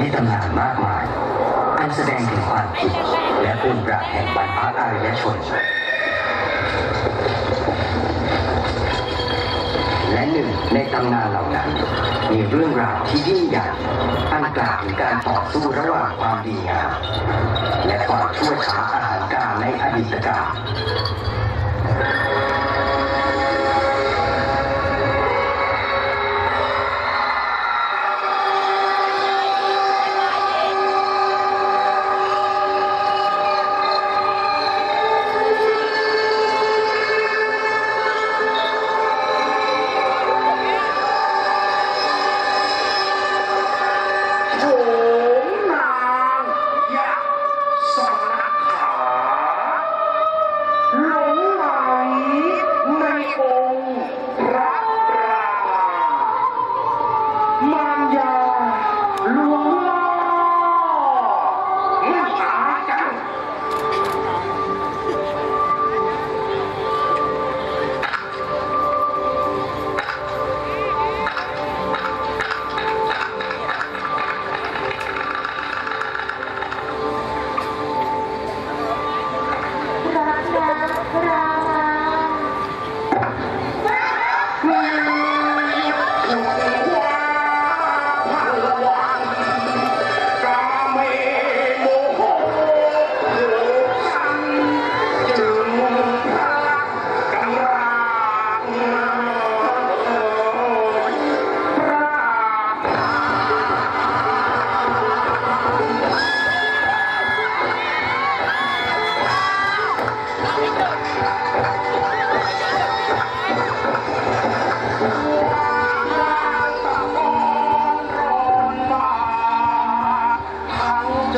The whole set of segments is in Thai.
มีตำนานมากมาย อันแสดงถึงความผิดและภูมิปราบแห่งบรรพอารยชน และหนึ่งในตำนานเหล่านั้น มีเรื่องราวที่ยิ่งใหญ่อันกล่าวถึงการต่อสู้ระหว่างความดีงามและความชั่วช้าอาหารการในอดีตกาล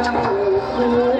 江湖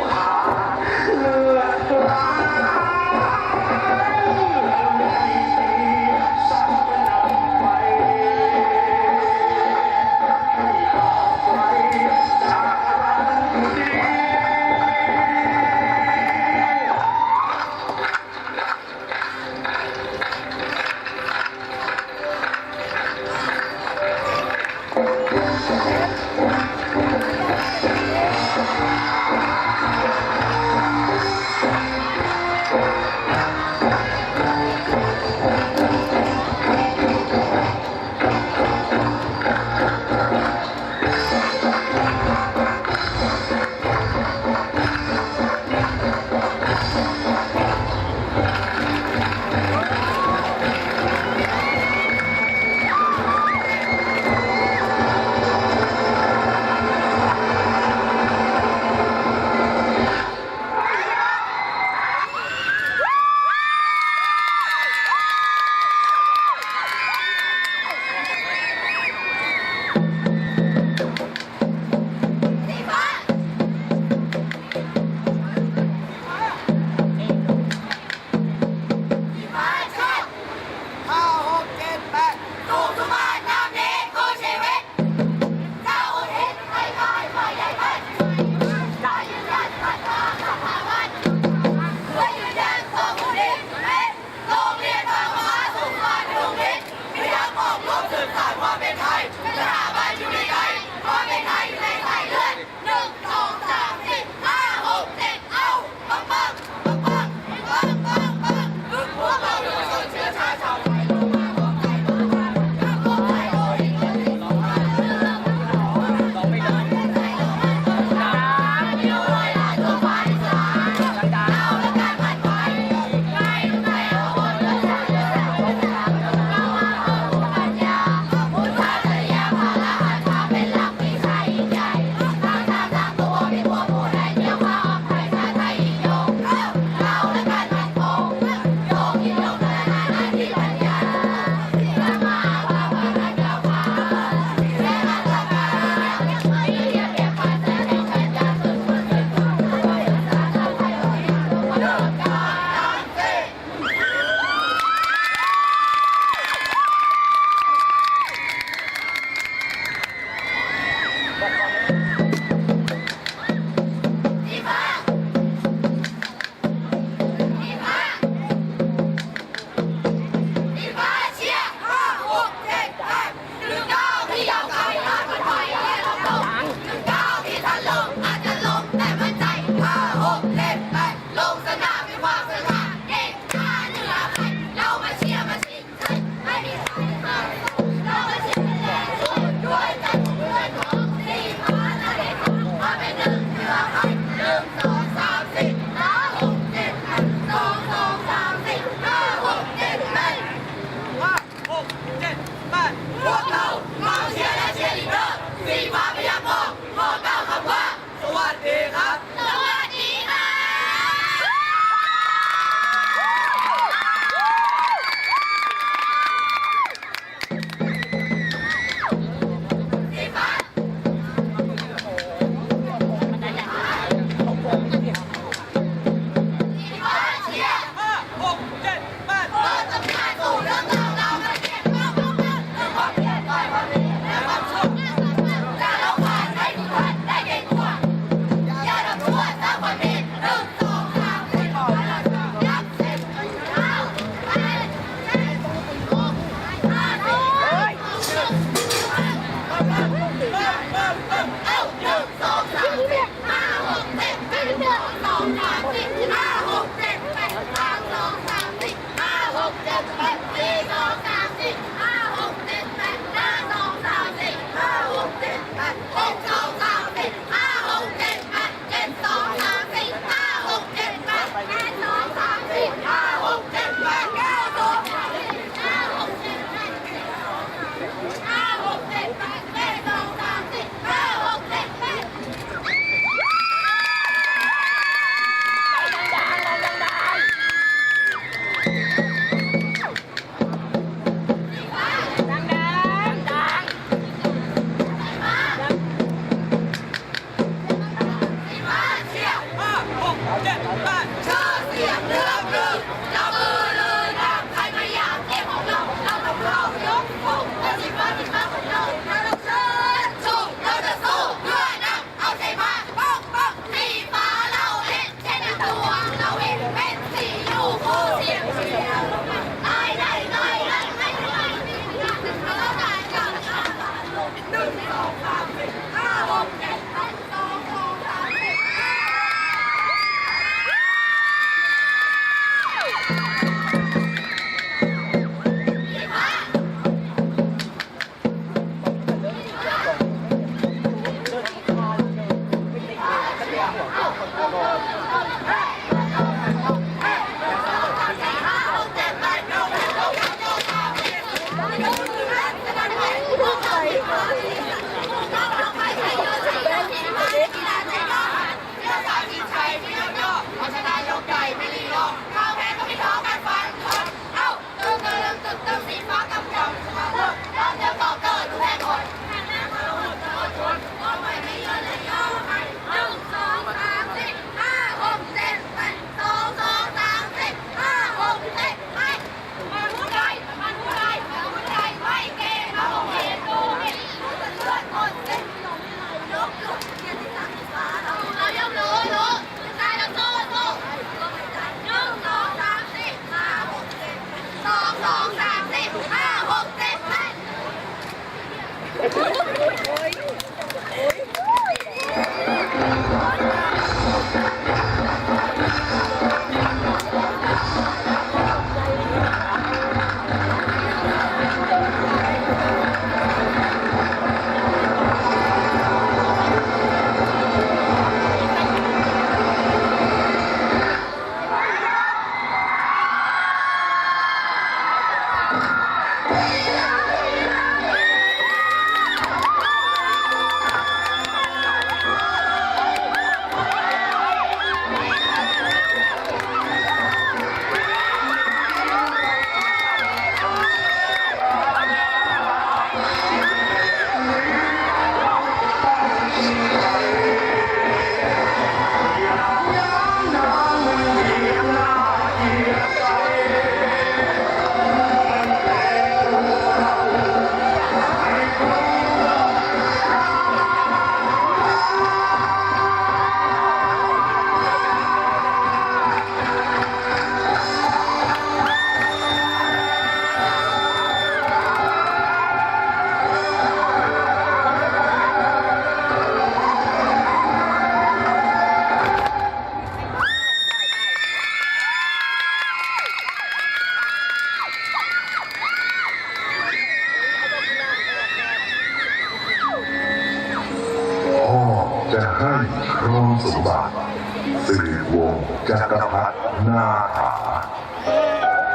วงจักรพรรดินาถา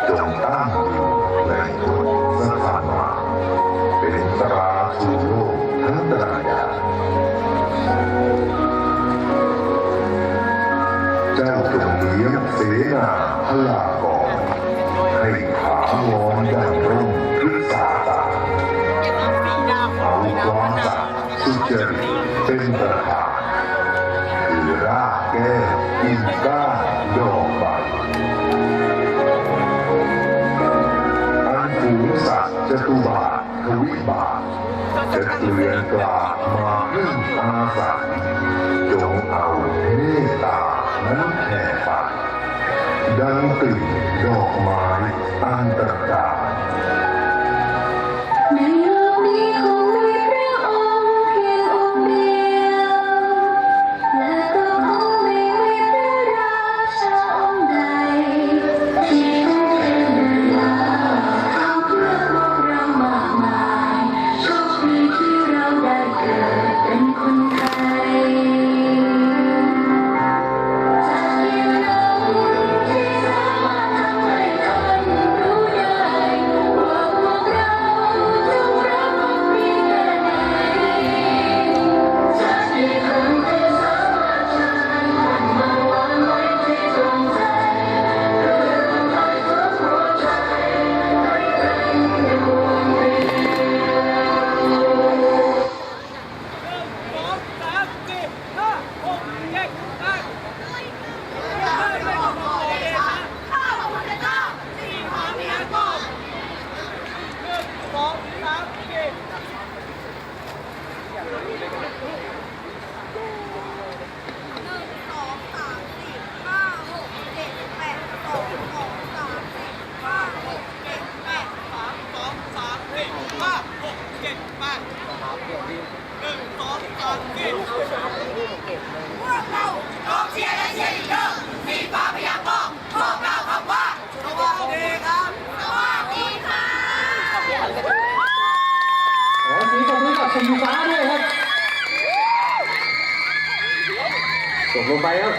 จงตั้งอยู่ในทุนสถานมาเป็นตราสู่โลกทั้งตราดาเจ้าจงเลี้ยงเสนาพลากรให้ขาวอนดังร่มขึ้นสาตาเอาความสัตย์สุจริตเป็นประธาน é Ricardo อันภูสัจตุบาทวิบาจะเตือนกล่ามาพึ่งอาศัยจงเอาเมตตานั้นแผ่ไปดังตื่นดอกไม้อันตราย vou Baiano